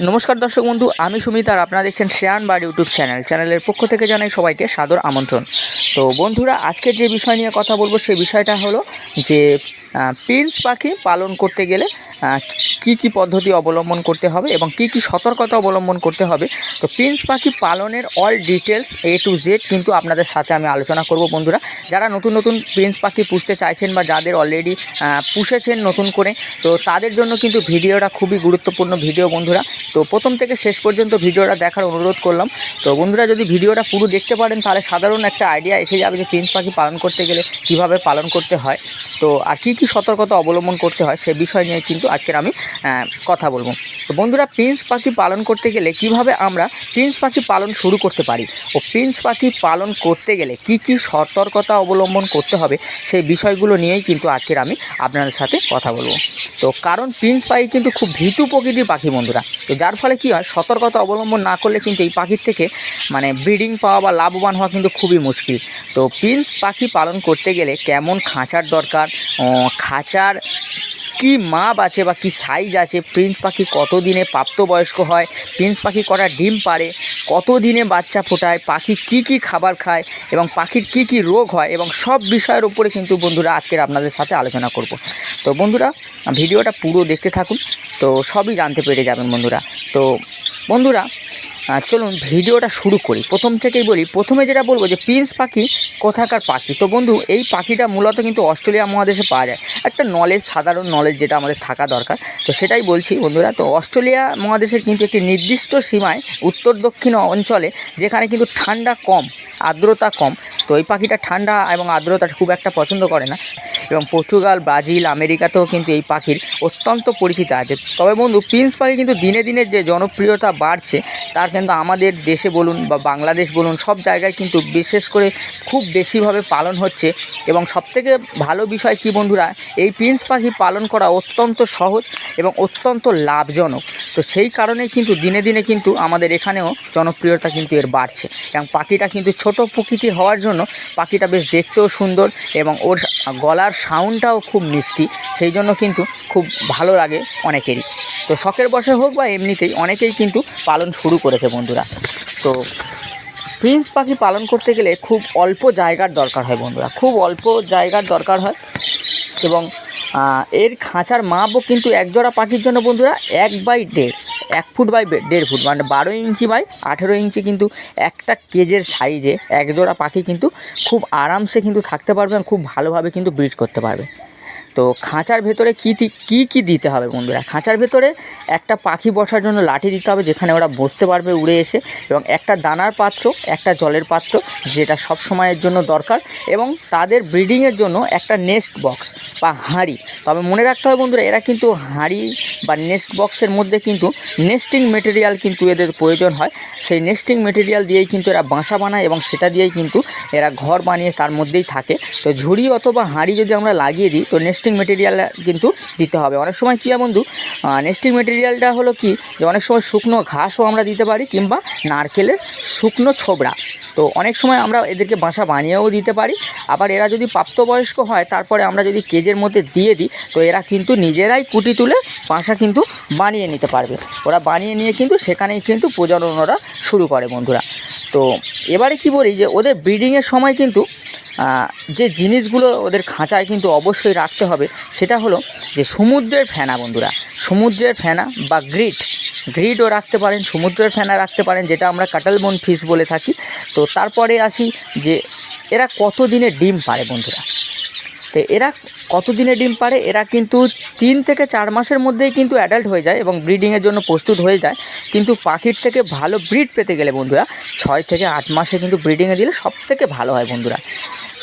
নমস্কার দর্শক বন্ধু, আমি সুমিত আর আপনারা দেখছেন শেয়ান বার ইউটিউব চ্যানেল। চ্যানেলের পক্ষ থেকে জানাই সবাইকে সাদর আমন্ত্রণ। তো বন্ধুরা, আজকের যে বিষয় নিয়ে কথা বলব, সেই বিষয়টা হলো যে প্রিন্স পাখি পালন করতে গেলে কি কি পদ্ধতি অবলম্বন করতে হবে এবং কি কি সতর্কতা অবলম্বন করতে হবে? তো প্রিন্স পাখি পালনের all details A to Z কিন্তু আপনাদের সাথে আমি আলোচনা করব বন্ধুরা। যারা নতুন নতুন প্রিন্স পাখি পুষতে চাইছেন বা যাদের অলরেডি পুষেছেন নতুন করে, তো তাদের জন্য কিন্তু ভিডিওটা খুবই গুরুত্বপূর্ণ ভিডিও বন্ধুরা। তো প্রথম থেকে শেষ পর্যন্ত ভিডিওটা দেখার অনুরোধ করলাম। তো বন্ধুরা যদি ভিডিওটা পুরো দেখতে পারেন, তাহলে সাধারণ একটা আইডিয়া এসে যাবে যে প্রিন্স পাখি পালন করতে গেলে কীভাবে পালন করতে হয়। তো আর কী কী সতর্কতা অবলম্বন করতে হয় সে বিষয় নিয়ে কিন্তু আজকের আমি কথা বলব। তো বন্ধুরা প্রিন্স পাখি পালন করতে গেলে কীভাবে আমরা প্রিন্স পাখি পালন শুরু করতে পারি? ও প্রিন্স পাখি পালন করতে গেলে কি কি সতর্কতা অবলম্বন করতে হবে, সেই বিষয়গুলো নিয়েই কিন্তু আজকের আমি আপনাদের সাথে কথা বলব। তো কারণ প্রিন্স পাখি কিন্তু খুব ভীতু প্রকৃতির পাখি বন্ধুরা। তো যার ফলে কি হয়, সতর্কতা অবলম্বন না করলে কিন্তু এই পাখির থেকে মানে ব্রিডিং পাওয়া বা লাভবান হওয়া কিন্তু খুবই মুশকিল। তো প্রিন্স পাখি পালন করতে গেলে কেমন খাঁচার দরকার? খাঁচার কি মাপ আছে বা কি সাইজ আছে? প্রিন্স পাখি কত দিনে প্রাপ্তবয়স্ক হয়? প্রিন্স পাখি কটা ডিম পারে কত দিনে বাচ্চা ফোটায়? পাখি কি কি খাবার খায়? এবং পাখির কি কি রোগ হয়? এবং সব বিষয়ের উপরে কিন্তু বন্ধুরা আজকের আপনাদের সাথে আলোচনা করব। তো বন্ধুরা, ভিডিওটা পুরো দেখতে থাকুন। তো সবই জানতে পেরে যাবেন বন্ধুরা। তো বন্ধুরা চলুন ভিডিওটা শুরু করি। প্রথম থেকেই বলি, প্রথমে যেটা বলব যে প্রিন্স পাখি কোথাকার পাখি? তো বন্ধু, এই পাখিটা মূলত কিন্তু অস্ট্রেলিয়া মহাদেশে পাওয়া যায়। একটা নলেজ সাধারণ নলেজ যেটা আমাদের থাকা দরকার। তো সেটাই বলছি বন্ধুরা, তো অস্ট্রেলিয়া মহাদেশের কিন্তু একটি নির্দিষ্ট সীমায় উত্তর দক্ষিণ অঞ্চলে যেখানে কিন্তু ঠান্ডা কম, আর্দ্রতা কম তো এই পাখিটা ঠান্ডা এবং আর্দ্রতা খুব একটা পছন্দ করে না। এবং পর্তুগাল, ব্রাজিল, আমেরিকাতেও কিন্তু এই পাখির অত্যন্ত পরিচিত আছে। তবে বন্ধু, প্রিন্স পাখি কিন্তু দিনে দিনে যে জনপ্রিয়তা বাড়ছে, তার কিন্তু আমাদের দেশে বলুন বা বাংলাদেশ বলুন, সব জায়গায় কিন্তু বিশেষ করে খুব বেশিভাবে পালন হচ্ছে। এবং সবথেকে ভালো বিষয় কি বন্ধুরা, এই প্রিন্স পাখি পালন করা অত্যন্ত সহজ এবং অত্যন্ত লাভজনক। তো সেই কারণেই কিন্তু দিনে দিনে কিন্তু আমাদের এখানেও জনপ্রিয়তা কিন্তু এর বাড়ছে। এবং পাখিটা কিন্তু ছোট প্রকৃতি হওয়ার জন্য পাখিটা বেশ দেখতেও সুন্দর এবং ওর গলার সাউন্ডটাও খুব মিষ্টি, সেই জন্য কিন্তু খুব ভালো লাগে অনেকেরই। তো শখের বসে হোক বা এমনিতেই অনেকেই কিন্তু পালন শুরু করেছে বন্ধুরা। তো প্রিন্স পাখি পালন করতে গেলে খুব অল্প জায়গার দরকার হয় বন্ধুরা, খুব অল্প জায়গার দরকার হয় এবং এর খাঁচার মাপও কিন্তু একজোড়া পাখির জন্য বন্ধুরা এক বাই দেড়। এক ফুট বাই দেড় ফুট মানে বারো ইঞ্চি বাই আঠেরো ইঞ্চি কিন্তু একটা কেজের সাইজে একজোড়া পাখি কিন্তু খুব আরামসে কিন্তু থাকতে পারবে খুব ভালোভাবে কিন্তু ব্রিড করতে পারবে। তো খাঁচার ভেতরে কী কী কী দিতে হবে বন্ধুরা? খাঁচার ভেতরে একটা পাখি বসার জন্য লাঠি দিতে হবে যেখানে ওরা বসতে পারবে উড়ে এসে এবং একটা দানার পাত্র, একটা জলের পাত্র যেটা সব সময়ের জন্য দরকার এবং তাদের ব্রিডিংয়ের জন্য একটা নেস্ট বক্স বা হাঁড়ি। তবে মনে রাখতে হবে বন্ধুরা, এরা কিন্তু হাঁড়ি বা নেস্ট বক্সের মধ্যে কিন্তু নেস্টিং মেটেরিয়াল কিন্তু এদের প্রয়োজন হয়। সেই নেস্টিং মেটেরিয়াল দিয়েই কিন্তু এরা বাসা বানায় এবং সেটা দিয়েই কিন্তু এরা ঘর বানিয়ে তার মধ্যেই থাকে। তো ঝুড়ি অথবা হাঁড়ি যদি আমরা লাগিয়ে দিই, তো নেস্টিং মেটেরিয়াল কিন্তু দিতে হবে। অনেক সময় কী বন্ধু নেস্টিং মেটেরিয়ালটা হলো কি, যে অনেক সময় শুকনো ঘাসও আমরা দিতে পারি কিংবা নারকেলের শুকনো ছোবড়া। তো অনেক সময় আমরা এদেরকে বাসা বানিয়েও দিতে পারি। আবার এরা যদি প্রাপ্তবয়স্ক হয়, তারপরে আমরা যদি কেজের মধ্যে দিয়ে দিই, তো এরা কিন্তু নিজেরাই কুটি তুলে বাসা কিন্তু বানিয়ে নিতে পারবে। ওরা বানিয়ে নিয়ে কিন্তু সেখানেই কিন্তু প্রজনন ওরা শুরু করে বন্ধুরা। তো এবারে কি বলি যে, ওদের ব্রিডিংয়ের সময় কিন্তু যে জিনিসগুলো ওদের খাঁচায় কিন্তু অবশ্যই রাখতে হবে, সেটা হলো যে সমুদ্রের ফেনা বন্ধুরা, সমুদ্রের ফেনা বা গ্রিট গ্রিডও রাখতে পারেন, সমুদ্রের ফেনা রাখতে পারেন, যেটা আমরা কাটালবন ফিশ বলে থাকি। তো তারপরে আসি যে এরা কত দিনে ডিম পারে বন্ধুরা? তো এরা কত দিনে ডিম পারে এরা কিন্তু তিন থেকে চার মাসের মধ্যেই কিন্তু অ্যাডাল্ট হয়ে যায় এবং ব্রিডিংয়ের জন্য প্রস্তুত হয়ে যায়। কিন্তু পাখির থেকে ভালো ব্রিড পেতে গেলে বন্ধুরা, ছয় থেকে আট মাসে কিন্তু ব্রিডিংয়ে দিলে সব থেকে ভালো হয় বন্ধুরা।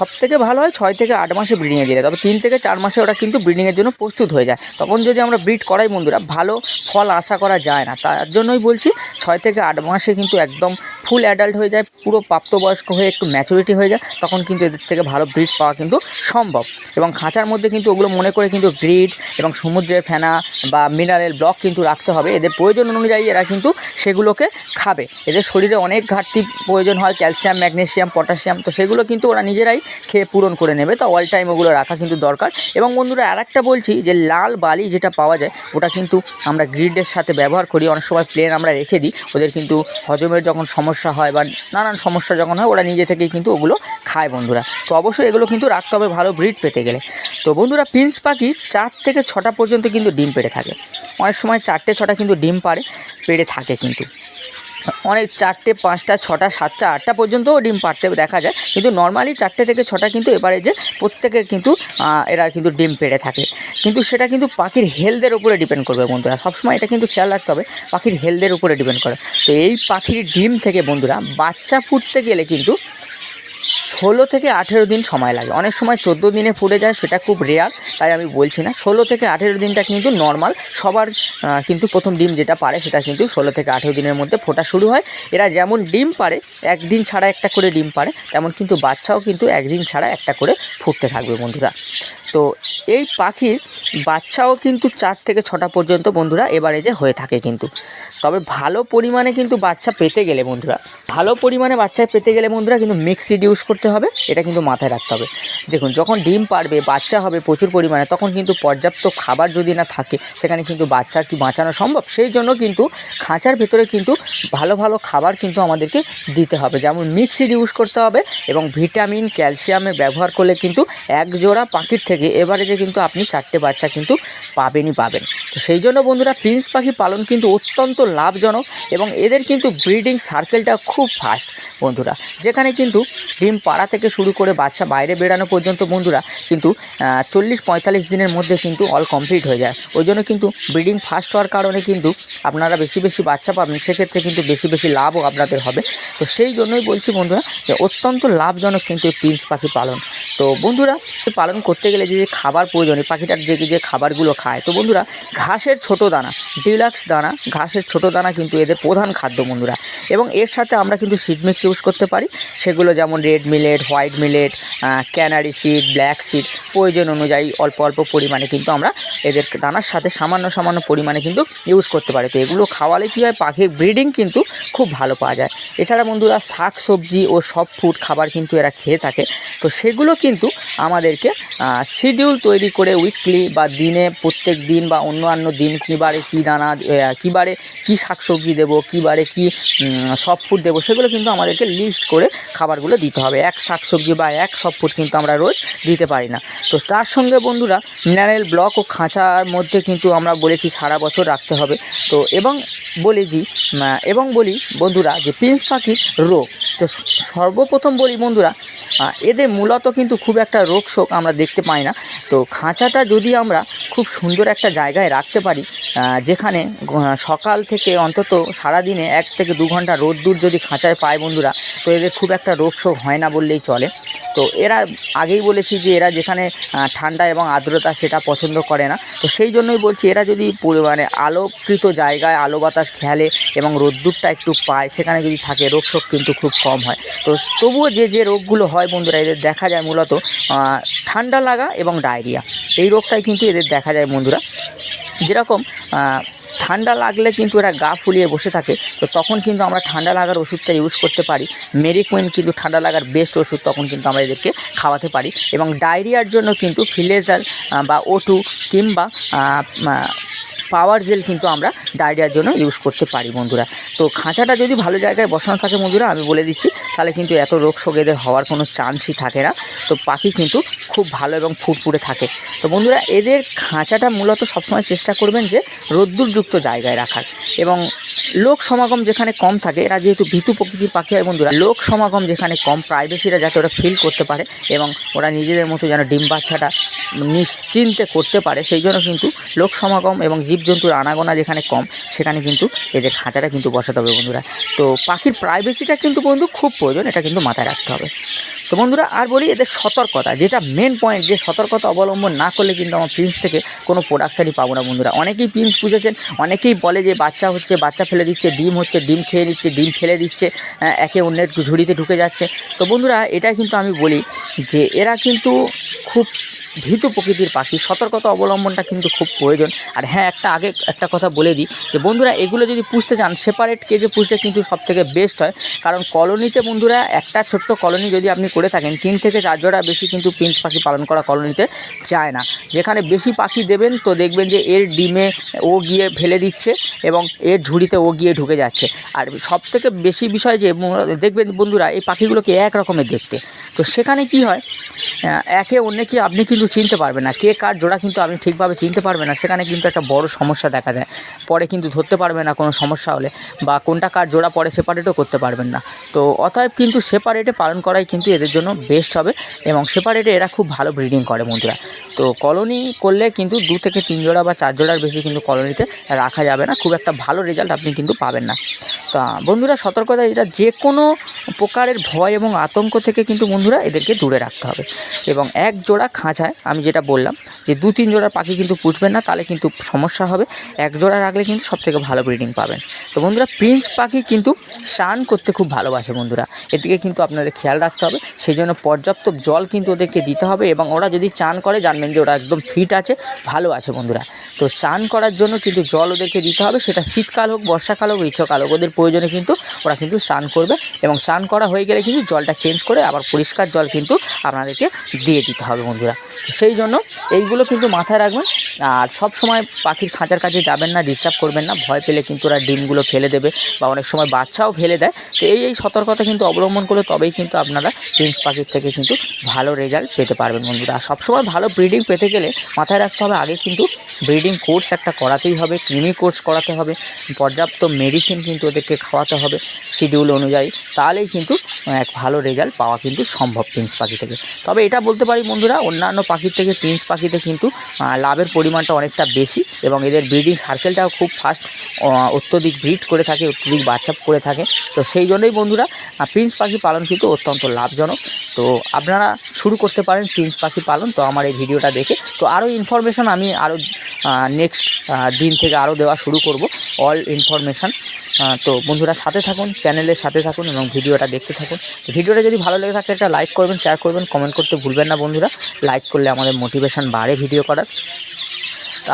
সব থেকে ভালো হয় ছয় থেকে আট মাসে ব্রিডিংয়ে দিলে তবে তিন থেকে চার মাসে ওরা কিন্তু ব্রিডিংয়ের জন্য প্রস্তুত হয়ে যায়। তখন যদি আমরা ব্রিড করাই বন্ধুরা, ভালো ফল আশা করা যায় না। তার জন্যই বলছি, ছয় থেকে আট মাসে কিন্তু একদম ফুল অ্যাডাল্ট হয়ে যায়, পুরো প্রাপ্তবয়স্ক হয়ে একটু ম্যাচুরিটি হয়ে যায়, তখন কিন্তু এদের থেকে ভালো ব্রিড পাওয়া কিন্তু সম্ভব। এবং খাঁচার মধ্যে কিন্তু ওগুলো মনে করে কিন্তু গ্রিড এবং সমুদ্রের ফেনা বা মিনারেল ব্লক কিন্তু রাখতে হবে। এদের প্রয়োজন অনুযায়ী এরা কিন্তু সেগুলোকে খাবে। এদের শরীরে অনেক ঘাটতি প্রয়োজন হয়, ক্যালসিয়াম ম্যাগনেশিয়াম পটাশিয়াম। তো সেগুলো কিন্তু ওরা নিজেরাই খেয়ে পূরণ করে নেবে। তো অল টাইম ওগুলো রাখা কিন্তু দরকার। এবং বন্ধুরা আর একটা বলছি যে লাল বালি যেটা পাওয়া যায়, ওটা কিন্তু আমরা গ্রিডের সাথে ব্যবহার করি। অনেক সময় প্লেন আমরা রেখে দিই। ওদের কিন্তু হজমের যখন সমস্যা হয় বা নানান সমস্যা যখন হয়, ওরা নিজে থেকেই কিন্তু ওগুলো খায় বন্ধুরা। তো অবশ্যই এগুলো কিন্তু রাখতে হবে ভালো ব্রিড পেতে গেলে। তো বন্ধুরা পিন্স পাখি চার থেকে ছটা পর্যন্ত কিন্তু ডিম পেড়ে থাকে। অনেক সময় চারটে ছটা কিন্তু ডিম পাড়ে, পেড়ে থাকে কিন্তু। অনেক চারটে পাঁচটা, ছটা, সাতটা, আটটা পর্যন্তও ডিম পাড়তে দেখা যায়। কিন্তু নর্মালি চারটে থেকে ছটা কিন্তু এবারে যে প্রত্যেকের কিন্তু এরা কিন্তু ডিম পেড়ে থাকে। কিন্তু সেটা কিন্তু পাখির হেলদের উপরে ডিপেন্ড করবে বন্ধুরা। সবসময় এটা কিন্তু খেয়াল রাখতে হবে, পাখির হেলদের উপরে ডিপেন্ড করে। তো এই পাখির ডিম থেকে বন্ধুরা, বাচ্চা ফুটতে গেলে কিন্তু ষোলো থেকে আঠেরো দিন সময় লাগে। অনেক সময় চোদ্দ দিনে ফুটে যায়, সেটা খুব রেয়ার তাই আমি বলছি না। ষোলো থেকে আঠেরো দিনটা কিন্তু নর্মাল সবার কিন্তু প্রথম ডিম যেটা পারে সেটা কিন্তু ষোলো থেকে আঠেরো দিনের মধ্যে ফোটা শুরু হয়। এরা যেমন ডিম পারে, একদিন ছাড়া একটা করে ডিম পারে, তেমন কিন্তু বাচ্চাও কিন্তু একদিন ছাড়া একটা করে ফুটতে থাকবে বন্ধুরা। তো এই পাখির বাচ্চাও কিন্তু চার থেকে ছটা পর্যন্ত বন্ধুরা এবারে যে হয়ে থাকে কিন্তু। তবে ভালো পরিমাণে কিন্তু বাচ্চা পেতে গেলে বন্ধুরা, ভালো পরিমাণে বাচ্চা পেতে গেলে বন্ধুরা কিন্তু মিক্সিড ইউজ করতে হবে, এটা কিন্তু মাথায় রাখতে হবে। দেখুন, যখন ডিম পারবে, বাচ্চা হবে প্রচুর পরিমাণে, তখন কিন্তু পর্যাপ্ত খাবার যদি না থাকে, সেখানে কিন্তু বাচ্চা কি বাঁচানো সম্ভব? সেই জন্য কিন্তু খাঁচার ভেতরে কিন্তু ভালো ভালো খাবার কিন্তু আমাদেরকে দিতে হবে। যেমন মিক্সিড ইউজ করতে হবে এবং ভিটামিন ক্যালসিয়ামের ব্যবহার করলে কিন্তু এক জোড়া পাখির থেকে এভারেজে কিন্তু আপনি চারটে বাচ্চা কিন্তু পাবেনই পাবেন। তো সেই জন্য বন্ধুরা প্রিন্স পাখি পালন কিন্তু অত্যন্ত লাভজনক এবং এদের কিন্তু ব্রিডিং সার্কেলটা খুব ফাস্ট বন্ধুরা। যেখানে কিন্তু ডিম পাড়া থেকে শুরু করে বাচ্চা বাইরে বেড়ানো পর্যন্ত বন্ধুরা কিন্তু চল্লিশ পঁয়তাল্লিশ দিনের মধ্যে কিন্তু অল কমপ্লিট হয়ে যায়। ওই জন্য কিন্তু ব্রিডিং ফাস্ট হওয়ার কারণে কিন্তু আপনারা বেশি বেশি বাচ্চা পাবেন, সেক্ষেত্রে কিন্তু বেশি বেশি লাভও আপনাদের হবে। তো সেই জন্যই বলছি বন্ধুরা যে অত্যন্ত লাভজনক কিন্তু এই প্রিন্স পাখি পালন। তো বন্ধুরা, পালন করতে গেলে যে খাবার প্রয়োজন, এই পাখিটার যে যে খাবারগুলো খায়। তো বন্ধুরা, ঘাসের ছোট দানা, ডিলাক্স দানা, ঘাসের ছোট দানা কিন্তু এদের প্রধান খাদ্য বন্ধুরা। এবং এর সাথে আমরা কিন্তু সিড মিক্স ইউজ করতে পারি। সেগুলো যেমন red millet, white millet canary seed, black seed, প্রয়োজন অনুযায়ী অল্প অল্প পরিমাণে কিন্তু আমরা এদের দানার সাথে সামান্য সামান্য পরিমাণে কিন্তু ইউজ করতে পারি। তো এগুলো খাওয়ালে কী হয়? পাখির ব্রিডিং কিন্তু খুব ভালো পাওয়া যায়। এছাড়া বন্ধুরা, শাক সবজি ও সব ফুড খাবার কিন্তু এরা খেয়ে থাকে। তো সেগুলো কিন্তু আমাদেরকে শিডিউল তৈরি করে উইকলি বা দিনে প্রত্যেক দিন বা অন্যান্য দিন কী বারে কী দানা কী বারে কী শাকসবজি দেবো, কী বারে কী সব ফুড দেবো, সেগুলো কিন্তু আমাদেরকে লিস্ট করে খাবারগুলো দিতে হবে। এক শাকসবজি বা এক সব ফুড কিন্তু আমরা রোজ দিতে পারি না। তো তার সঙ্গে বন্ধুরা মিনারেল ব্লক ও খাঁচার মধ্যে কিন্তু আমরা বলেছি সারা বছর রাখতে হবে। তো এবং বলেছি এবং বলি বন্ধুরা যে প্রিন্স পাখির রোগ। তো সর্বপ্রথম বলি বন্ধুরা এদের মূলত কিন্তু খুব একটা রোগ শোক আমরা দেখতে পাই না। তো খাঁচাটা যদি আমরা খুব সুন্দর একটা জায়গায় রাখতে পারি যেখানে সকাল থেকে অন্তত সারাদিনে এক থেকে দু ঘণ্টা রোদ্দুর যদি খাঁচায় পায় বন্ধুরা, তো এদের খুব একটা রোগ শোক হয় না বললেই চলে। তো এরা আগেই বলেছি যে এরা যেখানে ঠান্ডা এবং আর্দ্রতা সেটা পছন্দ করে না। তো সেই জন্যই বলছি এরা যদি মানে আলোকৃত জায়গায় আলো বাতাস খেয়ালে এবং রোদ্দুরটা একটু পায়, সেখানে যদি থাকে, রোগ শোক কিন্তু খুব কম হয়। তো তবুও যে যে রোগগুলো হয় বন্ধুরা, এদের দেখা যায় মূলত ঠান্ডা লাগা এবং ডায়রিয়া। এই রোগটাই কিন্তু এদের দেখা যায় বন্ধুরা। যেরকম ঠান্ডা লাগলে কিন্তু এরা গা ফুলিয়ে বসে থাকে। তো তখন কিন্তু আমরা ঠান্ডা লাগার ওষুধটা ইউজ করতে পারি। মেরিকুইন কিন্তু ঠান্ডা লাগার বেস্ট ওষুধ তখন কিন্তু আমরা এদেরকে খাওয়াতে পারি। এবং ডায়রিয়ার জন্য কিন্তু ফিলেজার বা ওটু কিংবা পাওয়ার জেল কিন্তু আমরা ডায়রিয়ার জন্য ইউজ করতে পারি বন্ধুরা। তো খাঁচাটা যদি ভালো জায়গায় বসানো থাকে বন্ধুরা, আমি বলে দিচ্ছি, তাহলে কিন্তু এত রোগ এদের হওয়ার কোনো চান্সই থাকে না। তো পাখি কিন্তু খুব ভালো এবং ফুটফুটে থাকে। তো বন্ধুরা, এদের খাঁচাটা মূলত সবসময় চেষ্টা করবেন যে রোদ্দুরযুক্ত জায়গায় রাখার। এবং লোক সমাগম যেখানে কম থাকে, এরা যেহেতু ভীতু প্রকৃতির পাখি হয় বন্ধুরা, লোক সমাগম যেখানে কম প্রাইভেসিরা যাতে ওরা ফিল করতে পারে এবং ওরা নিজেদের মতো যেন ডিম বাচ্চাটা নিশ্চিন্তে করতে পারে, সেই জন্য কিন্তু লোক সমাগম এবং জীবজন্তুর আনাগোনা যেখানে কম, সেখানে কিন্তু এদের খাঁচাটা কিন্তু বসাতে হবে বন্ধুরা। তো পাখির প্রাইভেসিটা কিন্তু বন্ধু খুব প্রয়োজন, এটা কিন্তু মাথায় রাখতে হবে। তো বন্ধুরা আর বলি এদের সতর্কতা যেটা মেন পয়েন্ট যে সতর্কতা অবলম্বন না করলে কিন্তু আমার প্রিন্স থেকে কোনো প্রোডাকশানই পাবো না বন্ধুরা। অনেকেই প্রিন্স পুষেছেন অনেকেই বলে যে বাচ্চা হচ্ছে বাচ্চা ফেলে দিচ্ছে ডিম হচ্ছে ডিম খেয়ে নিচ্ছে ডিম ফেলে দিচ্ছে আহ, একে অন্যের ঝুড়িতে ঢুকে যাচ্ছে। তো বন্ধুরা এটা কিন্তু আমি বলি যে এরা কিন্তু খুব ভীত প্রকৃতির পাখি সতর্কতা অবলম্বনটা কিন্তু খুব প্রয়োজন। আর হ্যাঁ একটা আগে একটা কথা বলে দিই যে বন্ধুরা এগুলো যদি পুষতে চান সেপারেট কেজে পুষতে কিন্তু সব থেকে বেস্ট হয়। কারণ কলোনিতে বন্ধুরা একটা ছোট্ট কলোনি যদি আপনি করে থাকেন। তিন থেকে চার জোড়া বেশি কিন্তু পিঞ্চ পাখি পালন করা কলোনিতে যায় না। যেখানে বেশি পাখি দেবেন তো দেখবেন যে এর ডিমে ও গিয়ে ফেলে দিচ্ছে এবং এর ঝুড়িতে ও গিয়ে ঢুকে যাচ্ছে। আর সব থেকে বেশি বিষয় যে দেখবেন বন্ধুরা, এই পাখিগুলোকে এক রকমের দেখতে। তো সেখানে কি হয়? একে অন্যকে আপনি কিন্তু চিনতে পারবেন না। কে কার জোড়া কিন্তু আপনি ঠিকভাবে চিনতে পারবেন না। সেখানে কিন্তু একটা বড় সমস্যা দেখা দেয়। পরে কিন্তু ধরতে পারবে না কোনো সমস্যা হলে বা কোনটা কার জোড়া পরে সেপারেটও করতে পারবেন না। তো অতএব কিন্তু সেপারেটে পালন করাই কিন্তু এদের জন্য বেস্ট হবে এবং সেপারেটে এরা খুব ভালো ব্রিডিং করে বন্ধুরা। তো কলোনি করলে কিন্তু দু থেকে তিন জোড়া বা চার জোড়ার বেশি কিন্তু কলোনিতে রাখা যাবে না। খুব একটা ভালো রেজাল্ট আপনি কিন্তু পাবেন না। তা বন্ধুরা, সতর্কতা এটা যে কোনো প্রকারের ভয় এবং আতঙ্ক থেকে কিন্তু বন্ধুরা এদেরকে দূরে রাখতে হবে। এবং এক জোড়া খাঁচায় আমি যেটা বললাম যে দু তিন জোড়া পাখি কিন্তু পুষবেন না, তাহলে কিন্তু সমস্যা হবে। এক জোড়া রাখলে কিন্তু সব থেকে ভালো ব্রিডিং পাবেন। তো বন্ধুরা প্রিন্স পাখি কিন্তু স্নান করতে খুব ভালোবাসে বন্ধুরা। এদিকে কিন্তু আপনাদের খেয়াল রাখতে হবে সেই জন্য পর্যাপ্ত জল কিন্তু ওদেরকে দিতে হবে এবং ওরা যদি চান করে জানবেন যে ওরা একদম ফিট আছে, ভালো আছে বন্ধুরা। তো স্নান করার জন্য কিন্তু জল ওদেরকে দিতে হবে, সেটা শীতকাল হোক, বর্ষাকাল হোক, গ্রীষ্মকাল হোক, ওদের প্রয়োজনে কিন্তু ওরা কিন্তু স্নান করবে এবং স্নান করা হয়ে গেলে কিন্তু জলটা চেঞ্জ করে আবার পরিষ্কার জল কিন্তু আপনাদেরকে দিয়ে দিতে হবে বন্ধুরা। সেই জন্য এইগুলো কিন্তু মাথায় রাখবেন, আর সব সময় পাখির খাঁচার কাছে যাবেন না ডিস্টার্ব করবেন না, ভয় পেলে কিন্তু ওরা ডিমগুলো ফেলে দেবে বা অনেক সময় বাচ্চাও ফেলে দেয়। তো এই এই সতর্কতা কিন্তু অবলম্বন করলে তবেই কিন্তু আপনারা প্রিন্স পাখির থেকে কিন্তু ভালো রেজাল্ট পেতে পারবেন বন্ধুরা। আর সবসময় ভালো ব্রিডিং পেতে গেলে মাথায় রাখতে হবে, আগে কিন্তু ব্রিডিং কোর্স একটা করাতেই হবে ক্রিমি কোর্স করাতে হবে, পর্যাপ্ত মেডিসিন কিন্তু ওদেরকে খাওয়াতে হবে শিডিউল অনুযায়ী, তাহলেই কিন্তু এক ভালো রেজাল্ট পাওয়া কিন্তু সম্ভব প্রিন্স পাখি থেকে। তবে এটা বলতে পারি বন্ধুরা, অন্যান্য পাখির থেকে প্রিন্স পাখিতে কিন্তু লাভের পরিমাণটা অনেকটা বেশি এবং এদের ব্রিডিং সার্কেলটাও খুব ফাস্ট অত্যধিক ব্রিড করে থাকে, অত্যধিক বাচ্চা করে থাকে। তো সেই জন্যই বন্ধুরা প্রিন্স পাখি পালন কিন্তু অত্যন্ত লাভজনক। তো আপনারা শুরু করতে পারেন প্রিন্স পাখি পালন, তো আমার এই ভিডিওটা দেখে। তো আরও ইনফরমেশান আমি আরও নেক্সট দিন থেকে আরও দেওয়া শুরু করব। অল ইনফরমেশান তো বন্ধুরা সাথে থাকুন, চ্যানেলের সাথে থাকুন এবং ভিডিওটা দেখতে থাকুন। ভিডিওটা যদি ভালো লেগে থাকে, একটা লাইক করবেন শেয়ার করবেন কমেন্ট করতে ভুলবেন না বন্ধুরা। লাইক করলে আমাদের মোটিভেশান বাড়ে ভিডিও করার।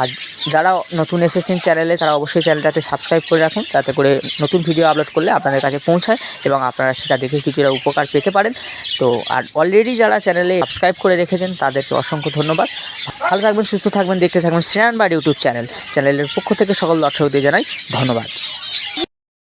আর যারা নতুন এসেছেন চ্যানেলে, তারা অবশ্যই চ্যানেলটাতে সাবস্ক্রাইব করে রাখেন। যাতে করে নতুন ভিডিও আপলোড করলে আপনাদের কাছে পৌঁছায় এবং আপনারা সেটা দেখে কিছুটা উপকার পেতে পারেন। তো, আর অলরেডি যারা চ্যানেলে সাবস্ক্রাইব করে রেখেছেন, তাদেরকে অসংখ্য ধন্যবাদ। ভালো থাকবেন, সুস্থ থাকবেন, দেখতে থাকবেন শ্রেয়ান বাড়ি ইউটিউব চ্যানেল। চ্যানেলের পক্ষ থেকে সকল দর্শকদের জানাই ধন্যবাদ।